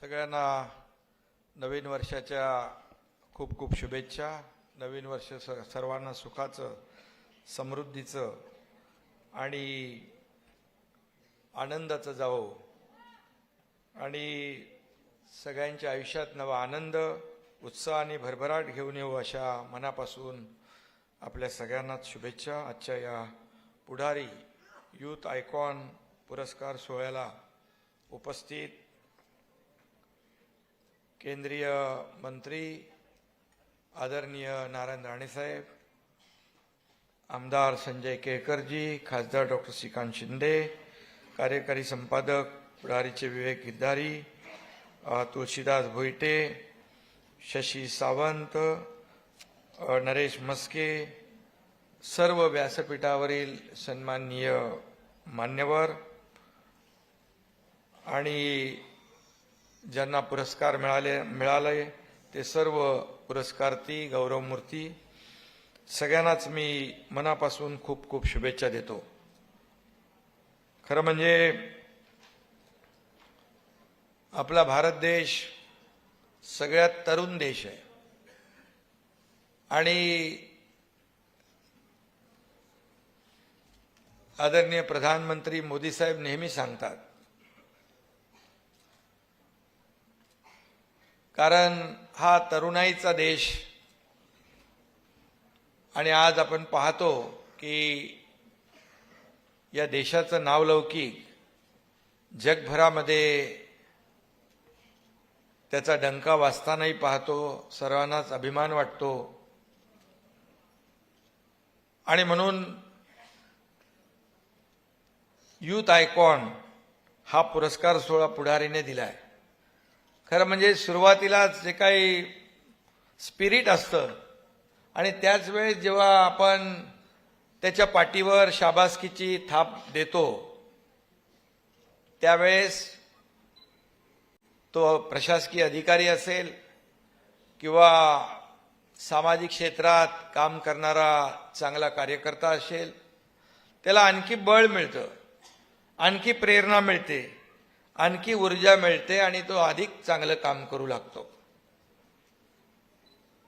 सगळ्यांना नवीन वर्षाच्या खूप खूप शुभेच्छा. नवीन वर्ष स- सर्वांना सुखाचं समृद्धीचं आणि आनंदाचं जावो. आणि सगळ्यांच्या आयुष्यात नवा आनंद उत्साह आणि भरभराट घेऊन येऊ अशा मनापासून आपल्या सगळ्यांनाच शुभेच्छा. आजच्या या पुढारी यूथ आयकॉन पुरस्कार सोहळ्याला उपस्थित केंद्रीय मंत्री आदरणीय नारायण राणेसाहेब आमदार संजय केळकरजी खासदार डॉक्टर श्रीकांत शिंदे कार्यकारी संपादक पुढारीचे विवेक गिद्धारी तुळशीदास भोईटे शशी सावंत नरेश मस्के सर्व व्यासपीठावरील सन्माननीय मान्यवर आणि ज्यांना पुरस्कार मिळाले मिळाले ते सर्व पुरस्कार्थी गौरवमूर्ती सगळ्यांनाच मी मनापासून खूप खूप शुभेच्छा देतो. खरं म्हणजे आपला भारत देश सगळ्यात तरुण देश आहे. आणि आदरणीय प्रधानमंत्री मोदी साहेब नेहमी सांगतात कारण हा तरुणाईचा देश आणि आज आपण पाहतो की या देशाचं नावलौकिक जगभरामध्ये त्याचा डंका वाचतानाही पाहतो सर्वांनाच अभिमान वाटतो. आणि म्हणून यूथ आयकॉन हा पुरस्कार सोहळा पुढारीने दिलाय. खरं म्हणजे सुरुवातीलाच जे काही स्पिरिट असतं आणि त्याच वेळेस जेव्हा आपण त्याच्या पाठीवर शाबासकीची थाप देतो त्यावेळेस तो प्रशासकीय अधिकारी असेल किंवा सामाजिक क्षेत्रात काम करणारा चांगला कार्यकर्ता असेल त्याला आणखी बळ मिळतं आणखी प्रेरणा मिळते आणखी ऊर्जा मिळते आणि तो अधिक चांगलं काम करू लागतो.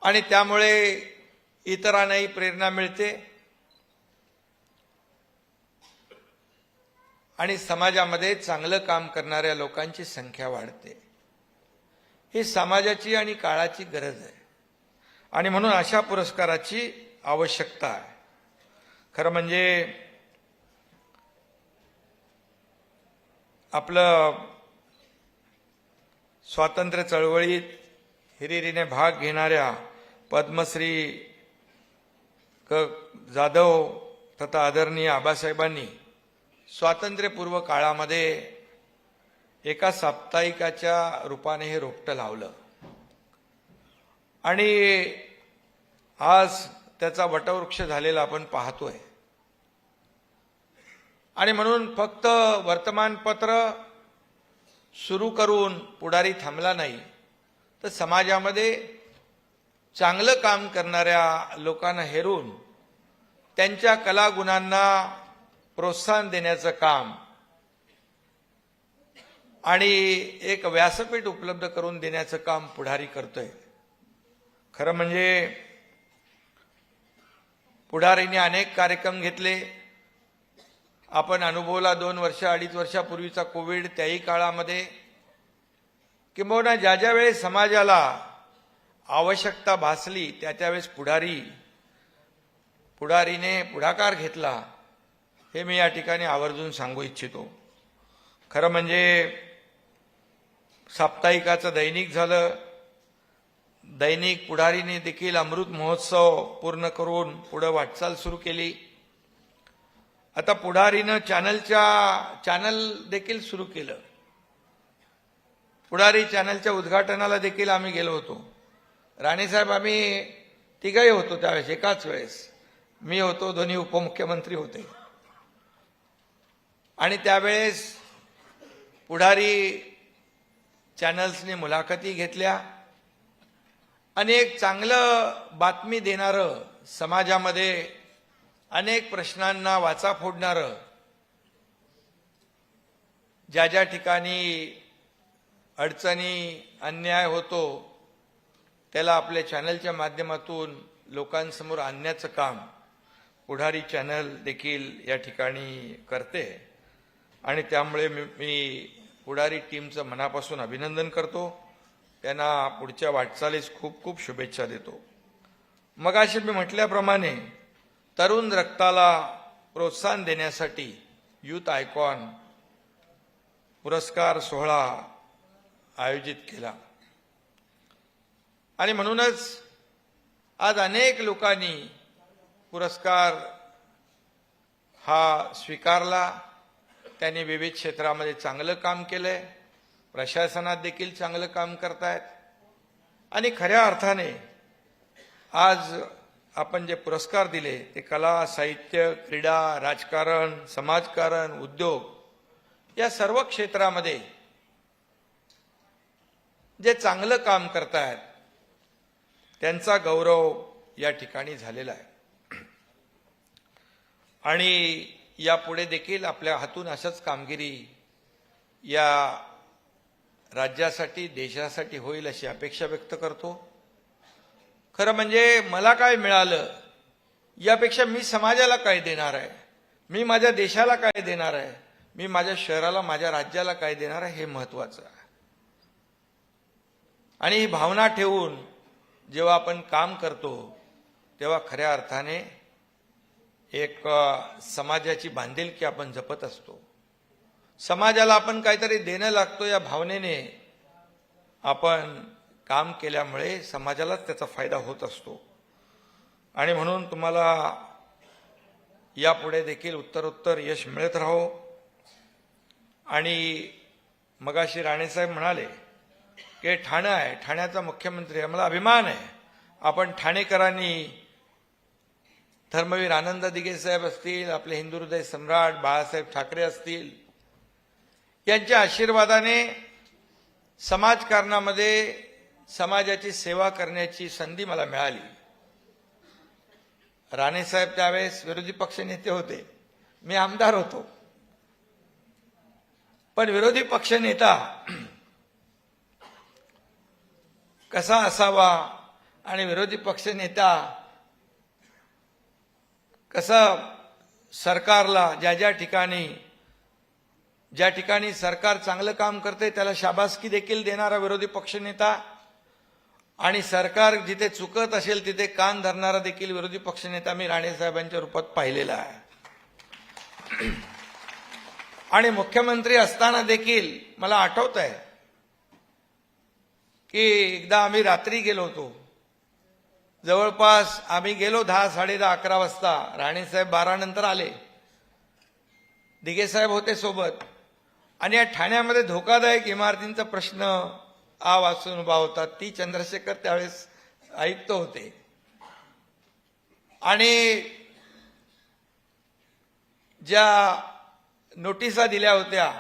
आणि त्यामुळे इतरांनाही प्रेरणा मिळते आणि समाजामध्ये चांगलं काम करणाऱ्या लोकांची संख्या वाढते. ही समाजाची आणि काळाची गरज आहे. आणि म्हणून अशा पुरस्काराची आवश्यकता आहे. खरं म्हणजे आपलं स्वातंत्र्य चळवळीत हिरिरीने भाग घेणाऱ्या पद्मश्री क. जाधव तथा आदरणीय आबासाहेबांनी स्वातंत्र्यपूर्व काळामध्ये एका साप्ताहिकाच्या रूपाने हे रोपटं लावलं. आणि आज त्याचा वटवृक्ष झालेला आपण पाहतोय. आणि म्हणून फक्त वर्तमानपत्र सुरू करून पुढारी थांबला नाही तर समाजामध्ये चांगलं काम करणाऱ्या लोकांना हेरून त्यांच्या कलागुणांना प्रोत्साहन देण्याचं काम आणि एक व्यासपीठ उपलब्ध करून देण्याचं काम पुढारी करतोय. खरं म्हणजे पुढारीने अनेक कार्यक्रम घेतले. आपण अनुभवला दोन वर्ष अडीच वर्षापूर्वीचा कोविड त्याही काळामध्ये. किंबहुना ज्या ज्या वेळेस समाजाला आवश्यकता भासली त्या त्यावेळेस पुढारी पुढारीने पुढाकार घेतला हे मी या ठिकाणी आवर्जून सांगू इच्छितो. खरं म्हणजे साप्ताहिकाचं दैनिक झालं. दैनिक पुढारीने देखील अमृत महोत्सव पूर्ण करून पुढे वाटचाल सुरू केली. आता पुढारीनं चॅनलच्या चॅनल देखील सुरू केलं. पुढारी चॅनलच्या उद्घाटनाला देखील आम्ही गेलो होतो. राणेसाहेब आम्ही तिघही होतो त्यावेळेस एकाच वेळेस. मी होतो दोन्ही उपमुख्यमंत्री होते. आणि त्यावेळेस पुढारी चॅनल्सने मुलाखती घेतल्या. अनेक चांगलं बातमी देणारं समाजामध्ये अनेक प्रश्नांना वाचा फोडणारं ज्या ज्या ठिकाणी अडचणी अन्याय होतो त्याला आपल्या चॅनलच्या माध्यमातून लोकांसमोर आणण्याचं काम पुढारी चॅनल देखील या ठिकाणी करते. आणि त्यामुळे मी मी पुढारी टीमचं मनापासून अभिनंदन करतो. त्यांना पुढच्या वाटचालीस खूप खूप शुभेच्छा देतो. मगाशी मी म्हटल्याप्रमाणे तरुण रक्ताला प्रोत्साहन देण्यासाठी युथ आयकॉन पुरस्कार सोहळा आयोजित केला. आणि म्हणूनच आज अनेक लोकांनी पुरस्कार हा स्वीकारला. त्यांनी विविध क्षेत्रामध्ये चांगलं काम केलंय. प्रशासनात देखील चांगलं काम करतायत. आणि खऱ्या अर्थाने आज आपण जे पुरस्कार दिले ते कला साहित्य क्रीडा राजकारण समाजकारण उद्योग या सर्व क्षेत्रामध्ये जे चांगलं काम करतायत त्यांचा गौरव या ठिकाणी झालेला आहे. आणि यापुढे देखील आपल्या हातून अशाच कामगिरी या राज्यासाठी देशासाठी होईल अशी अपेक्षा व्यक्त करतो. खरं म्हणजे मला काय मिळालं यापेक्षा मी समाजाला काय देणार आहे? मी माझ्या देशाला काय देणार आहे? मी माझ्या शहराला माझ्या राज्याला काय देणार आहे हे महत्वाचं आहे. आणि ही भावना ठेवून जेव्हा आपण काम करतो तेव्हा खऱ्या अर्थाने एक समाजाची बांधिलकी आपण जपत असतो. समाजाला आपण काहीतरी देणं लागतो या भावनेने आपण काम केल्यामुळे समाजालाच त्याचा फायदा होत असतो. आणि म्हणून तुम्हाला यापुढे देखील उत्तरोत्तर यश मिळत राहो. आणि मगाशी राणेसाहेब म्हणाले की ठाणं आहे ठाण्याचा मुख्यमंत्री आहे. मला अभिमान आहे. आपण ठाणेकरांनी धर्मवीर आनंद दिघे साहेब असतील आपले हिंदू हृदय सम्राट बाळासाहेब ठाकरे असतील यांच्या आशीर्वादाने समाजकारणामध्ये समाजाची सेवा करण्याची संधी मला मिळाली. राणेसाहेब त्यावेळेस विरोधी पक्ष नेते होते. मी आमदार होतो. पण विरोधी पक्ष नेता कसा असावा आणि विरोधी पक्ष नेता कसं सरकारला ज्या ज्या ठिकाणी ज्या ठिकाणी सरकार चांगलं काम करते त्याला शाबासकी देखील देणारा विरोधी पक्षनेता आणि सरकार जिथे चुकत असेल तिथे कान धरणारा देखील विरोधी पक्षनेता मी राणेसाहेबांच्या रूपात पाहिलेला आहे. आणि मुख्यमंत्री असताना देखील मला आठवत आहे की एकदा आम्ही रात्री गेलो होतो. जवळपास आम्ही गेलो दहा साडे दहा अकरा वाजता. राणेसाहेब बारा नंतर आले. दिगेसाहेब होते सोबत. आणि या ठाण्यामध्ये धोकादायक इमारतींचा प्रश्न आ वाचून उभा होता. ती चंद्रशेखर त्यावेळेस आयुक्त होते. आणि ज्या नोटिसा दिल्या होत्या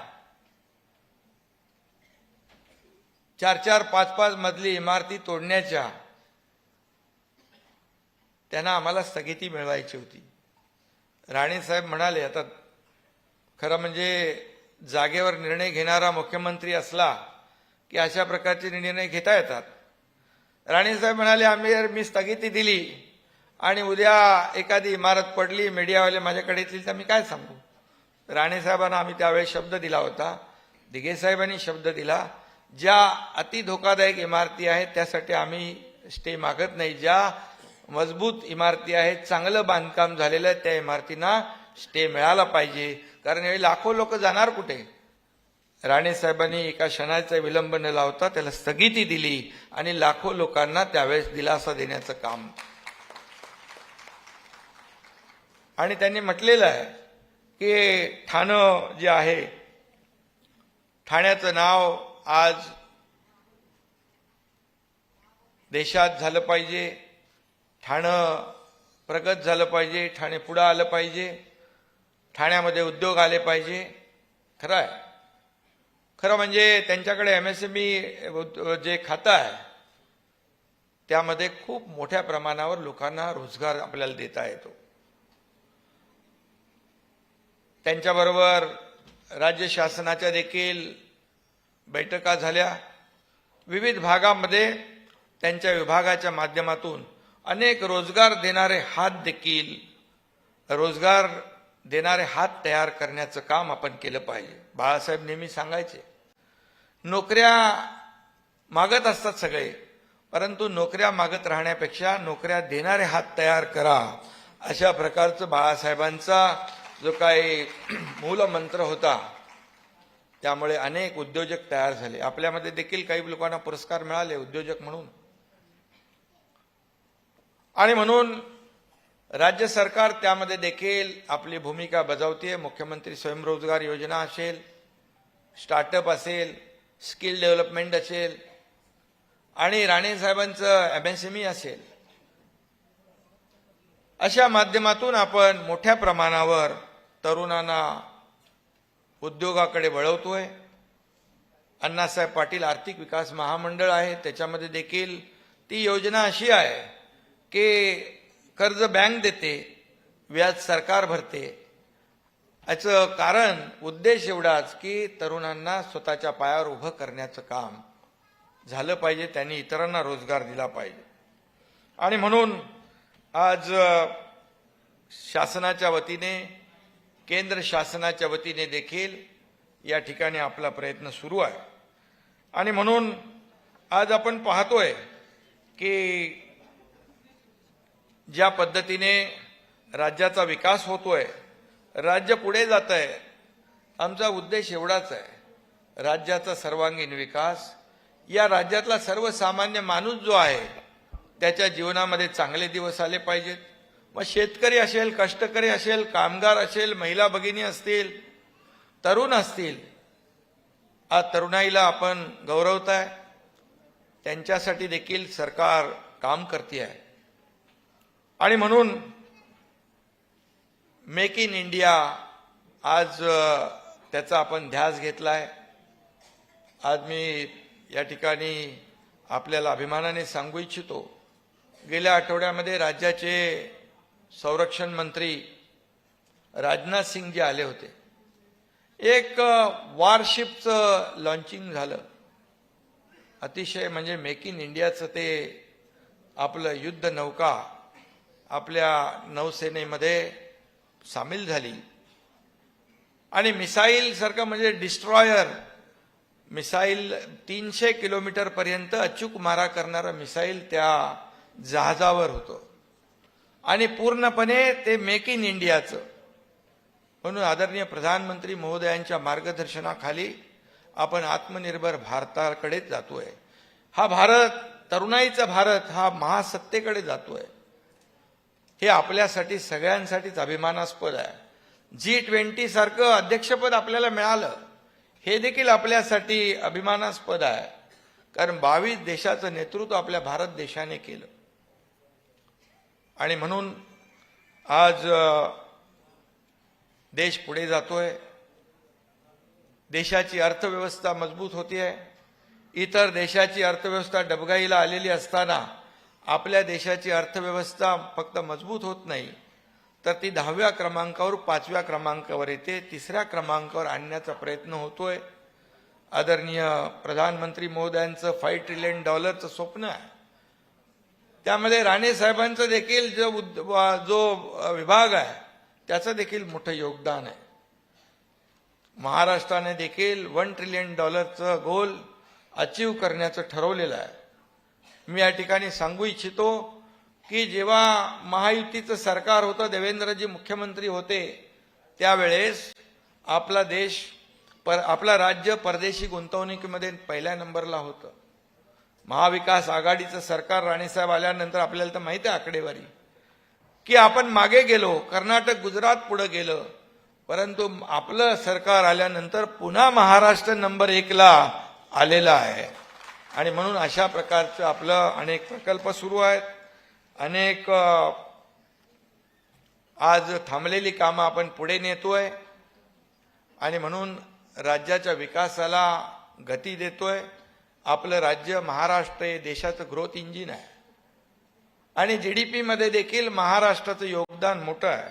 चार चार पाच पाच मधली इमारती तोडण्याच्या त्यांना आम्हाला स्थगिती मिळवायची होती. राणेसाहेब म्हणाले आता खरं म्हणजे जागेवर निर्णय घेणारा मुख्यमंत्री असला की अशा प्रकारचे निर्णय घेता येतात. राणेसाहेब म्हणाले आम्ही मी स्थगिती दिली आणि उद्या एखादी इमारत पडली मीडियावाले माझ्याकडे येतील तर मी काय सांगू? राणेसाहेबांना आम्ही त्यावेळेस शब्द दिला होता. दिघेसाहेबांनी शब्द दिला ज्या अति धोकादायक इमारती आहेत त्यासाठी आम्ही स्टे मागत नाही. ज्या मजबूत इमारती आहेत चांगलं बांधकाम झालेलं आहे त्या इमारतींना स्टे मिळाला पाहिजे. कारण हे लाखो लोक जाणार कुठे? राणे साहेबांनी एका क्षणाचा विलंब न लावता त्याला स्थगिती दिली आणि लाखो लोकांना त्यावेळेस दिलासा देण्याचं काम. आणि त्यांनी म्हटलेलं आहे की ठाणं जे आहे ठाण्याचं नाव आज देशात झालं पाहिजे. ठाणं प्रगत झालं पाहिजे ठाणे पुढं आलं पाहिजे ठाण्यामध्ये उद्योग आले पाहिजे. खरं आहे. खरं म्हणजे त्यांच्याकडे एम एस एम ई जे खातं आहे त्यामध्ये खूप मोठ्या प्रमाणावर लोकांना रोजगार आपल्याला देता येतो. त्यांच्याबरोबर राज्य शासनाच्या देखील बैठका झाल्या. विविध भागामध्ये त्यांच्या विभागाच्या माध्यमातून अनेक रोजगार देणारे हात देखील रोजगार देणारे हात तयार करण्याचं काम आपण केलं पाहिजे. बाळासाहेब नेहमी सांगायचे नोकऱ्या मागत असतात सगळे परंतु नोकऱ्या मागत राहण्यापेक्षा नोकऱ्या देणारे हात तयार करा अशा प्रकारचं बाळासाहेबांचा जो काही मूलमंत्र होता त्यामुळे अनेक उद्योजक तयार झाले. आपल्यामध्ये देखील काही लोकांना पुरस्कार मिळाले उद्योजक म्हणून. आणि म्हणून राज्य सरकार त्यामध्ये देखील आपली भूमिका बजावते मुख्यमंत्री स्वयंरोजगार योजना असेल स्टार्टअप असेल स्किल डेव्हलपमेंट असेल आणि राणेसाहेबांचं एम एस एम ई असेल. अशा माध्यमातून आपण मोठ्या प्रमाणावर तरुणांना उद्योगाकडे वळवतोय. अण्णासाहेब पाटील आर्थिक विकास महामंडळ आहे त्याच्यामध्ये देखील ती योजना अशी आहे की कर्ज बँक देते व्याज सरकार भरते. याचं कारण उद्देश एवढाच की तरुणांना स्वतःच्या पायावर उभं करण्याचं काम झालं पाहिजे त्यांनी इतरांना रोजगार दिला पाहिजे. आणि म्हणून आज शासनाच्या वतीने केंद्र शासनाच्या वतीने देखील या ठिकाणी आपला प्रयत्न सुरू आहे. आणि म्हणून आज आपण पाहतोय की ज्या पद्धतीने राज्याचा विकास होतोय राज्य पुढे जात आहे आमचा उद्देश एवढाच आहे. राज्याचा सर्वांगीण विकास या राज्यातला सर्वसामान्य माणूस जो आहे त्याच्या जीवनामध्ये चांगले दिवस आले पाहिजेत. मग शेतकरी असेल कष्टकरी असेल कामगार असेल महिला भगिनी असतील तरुण असतील आज तरुणाईला आपण गौरवत आहे त्यांच्यासाठी देखील सरकार काम करते आहे आणि म्हणून मेक इन इंडिया आज त्याचा आपण ध्यास घेतलाय. आज मी या ठिकाणी आपल्याला अभिमानाने सांगू इच्छितो. गेल्या आठवड्यामध्ये राज्याचे संरक्षण मंत्री राजनाथ सिंग जे आले होते एक वॉरशिपचं लॉन्चिंग झालं. अतिशय म्हणजे मेक इन इंडियाचं ते आपलं युद्ध नौका आपल्या नौसेनेमध्ये सामील झाली. आणि मिसाईल सारखं म्हणजे डिस्ट्रॉयर. मिसाईल तीनशे किलोमीटर पर्यंत अचूक मारा करणारं मिसाईल त्या जहाजावर होतं. आणि पूर्णपणे ते मेक इन इंडियाचं म्हणून आदरणीय प्रधानमंत्री महोदयांच्या मार्गदर्शनाखाली आपण आत्मनिर्भर भारताकडेच जातोय. हा भारत तरुणाईचा भारत हा महासत्तेकडे जातोय. हे आपल्यासाठी सगळ्यांसाठीच अभिमानास्पद आहे. जी ट्वेंटी सारखं अध्यक्षपद आपल्याला मिळालं हे देखील आपल्यासाठी अभिमानास्पद आहे. कारण बावीस देशाचं नेतृत्व आपल्या भारत देशाने केलं. आणि म्हणून आज देश पुढे जातोय. देशाची अर्थव्यवस्था मजबूत होती आहे इतर देशाची अर्थव्यवस्था डबगाईला आलेली असताना आपल्या देशाची अर्थव्यवस्था फक्त मजबूत होत नाही तर ती दहाव्या क्रमांकावर पाचव्या क्रमांकावर येते तिसऱ्या क्रमांकावर आणण्याचा प्रयत्न होतोय. आदरणीय प्रधानमंत्री मोदयांचं फाईव्ह ट्रिलियन डॉलरचं स्वप्न आहे. त्यामध्ये राणे साहेबांचं देखील जो उद- वा- जो विभाग आहे त्याचं देखील मोठं योगदान आहे. महाराष्ट्राने देखील वन ट्रिलियन डॉलरचं गोल अचीव करण्याचं ठरवलेलं आहे. मी या ठिकाणी सांगू इच्छितो की जेव्हा महायुतीचं सरकार होतं देवेंद्रजी मुख्यमंत्री होते त्यावेळेस आपला देश पर आपला राज्य परदेशी गुंतवणुकीमध्ये पहिल्या नंबरला होतं. महाविकास आघाडीचं सरकार राणेसाहेब आल्यानंतर आपल्याला तर माहिती आहे आकडेवारी. की आपण मागे गेलो कर्नाटक गुजरात पुढं गेलं परंतु आपलं सरकार आल्यानंतर पुन्हा महाराष्ट्र नंबर एकला आलेला आहे. आणि म्हणून अशा प्रकारचं आपलं अनेक प्रकल्प सुरू आहेत. अनेक आज थांबलेली कामं आपण पुढे नेतोय. आणि म्हणून राज्याच्या विकासाला गती देतोय. आपलं राज्य महाराष्ट्र हे देशाचं ग्रोथ इंजिन आहे. आणि जी डी पीमध्ये देखील महाराष्ट्राचं योगदान मोठं आहे.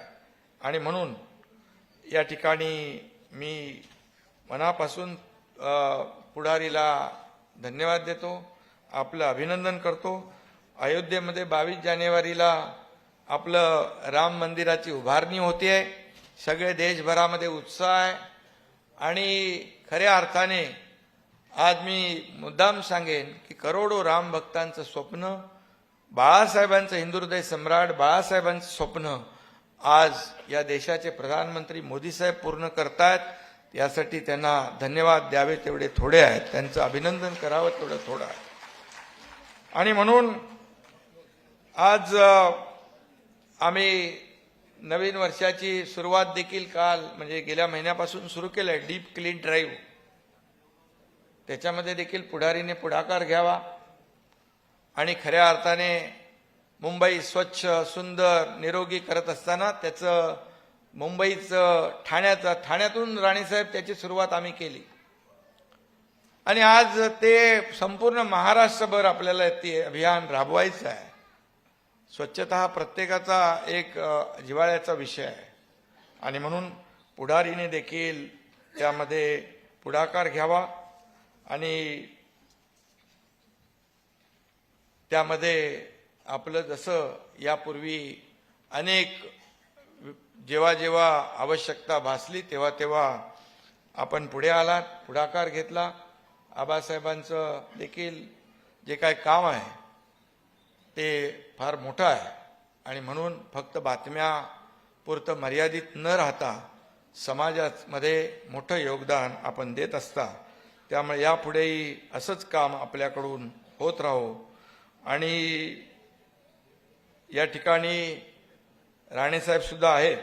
आणि म्हणून या ठिकाणी मी मनापासून पुढारीला धन्यवाद देतो आपलं अभिनंदन करतो. अयोध्येमध्ये बावीस जानेवारीला आपलं राम मंदिराची उभारणी होती आहे सगळे देशभरामध्ये उत्साह आहे. आणि खऱ्या अर्थाने आज मी मुद्दाम सांगेन की करोडो राम भक्तांचं स्वप्न बाळासाहेबांचं हिंदुहृदय सम्राट बाळासाहेबांचं स्वप्न आज या देशाचे प्रधानमंत्री मोदी साहेब पूर्ण करतायत. यासाठी त्यांना धन्यवाद द्यावे तेवढे थोडे आहेत. त्यांचं अभिनंदन करावं तेवढं थोडं आहे. आणि म्हणून आज आम्ही नवीन वर्षाची सुरुवात देखील काल म्हणजे गेल्या महिन्यापासून सुरू केलं आहे डीप क्लीन ड्राईव्ह. त्याच्यामध्ये देखील पुढारीने पुढाकार घ्यावा. आणि खऱ्या अर्थाने मुंबई स्वच्छ सुंदर निरोगी करत असताना त्याचं मुंबईचं ठाण्याचं ठाण्यातून राणीसाहेब त्याची सुरुवात आम्ही केली. आणि आज ते संपूर्ण महाराष्ट्रभर आपल्याला ते अभियान राबवायचं आहे. स्वच्छता हा प्रत्येकाचा एक जिवाळ्याचा जिव्हाळ्याचा विषय आहे. आणि म्हणून पुढारीने देखील त्यामध्ये पुढाकार घ्यावा आणि त्यामध्ये आपलं जसं यापूर्वी अनेक जेव्हा जेव्हा आवश्यकता भासली तेव्हा तेव्हा आपण पुढे आलात पुढाकार घेतला. आबासाहेबांचं देखील जे काय काम आहे ते फार मोठं आहे. आणि म्हणून फक्त बातम्या पुरतं मर्यादित न राहता समाजामध्ये मोठं योगदान आपण देत असता त्यामुळे यापुढेही असंच काम आपल्याकडून होत राहो. आणि या ठिकाणी राणेसाहेब सुद्धा आहेत.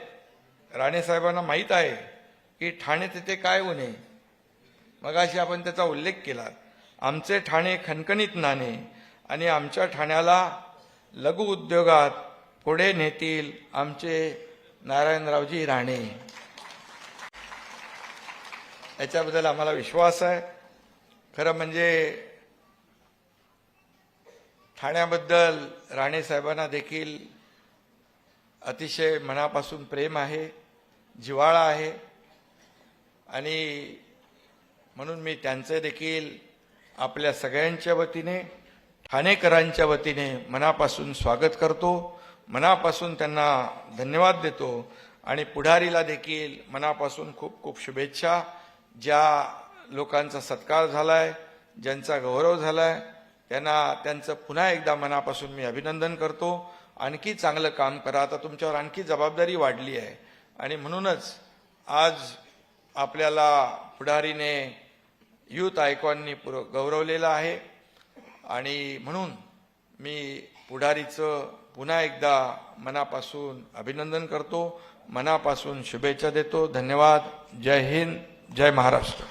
राणेसाहेबांना माहीत आहे की ठाणे तिथे काय होणे मगाशी आपण त्याचा उल्लेख केला. आमचे ठाणे खणखणीत नाणे आणि आमच्या ठाण्याला लघु उद्योगात पुढे नेतील आमचे नारायणरावजी राणे. याच्याबद्दल आम्हाला विश्वास आहे. खरं म्हणजे ठाण्याबद्दल राणे साहेबांना देखील अतिशय मनापासून प्रेम आहे जिव्हाळा आहे. आणि म्हणून मी त्यांचे देखील आपल्या सगळ्यांच्या वतीने ठाणेकरांच्या वतीने मनापासून स्वागत करतो. मनापासून त्यांना धन्यवाद देतो. आणि पुढारीला देखील मनापासून खूप खूप शुभेच्छा. ज्या लोकांचा सत्कार झालाय ज्यांचा गौरव झालाय त्यांना त्यांचं पुन्हा एकदा मनापासून मी अभिनंदन करतो. आणखी चांगलं काम करा. आता तुमच्यावर आणखी जबाबदारी वाढली आहे. आणि म्हणूनच आज आपल्याला पुढारीने युथ आयकॉननी पुर गौरवलेलं आहे. आणि म्हणून मी पुढारीचं पुन्हा एकदा मनापासून अभिनंदन करतो. मनापासून शुभेच्छा देतो. धन्यवाद. जय हिंद. जय महाराष्ट्र.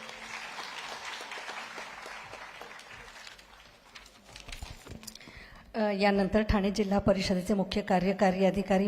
यानंतर ठाणे जिल्हा परिषदेचे मुख्य कार्यकारी अधिकारी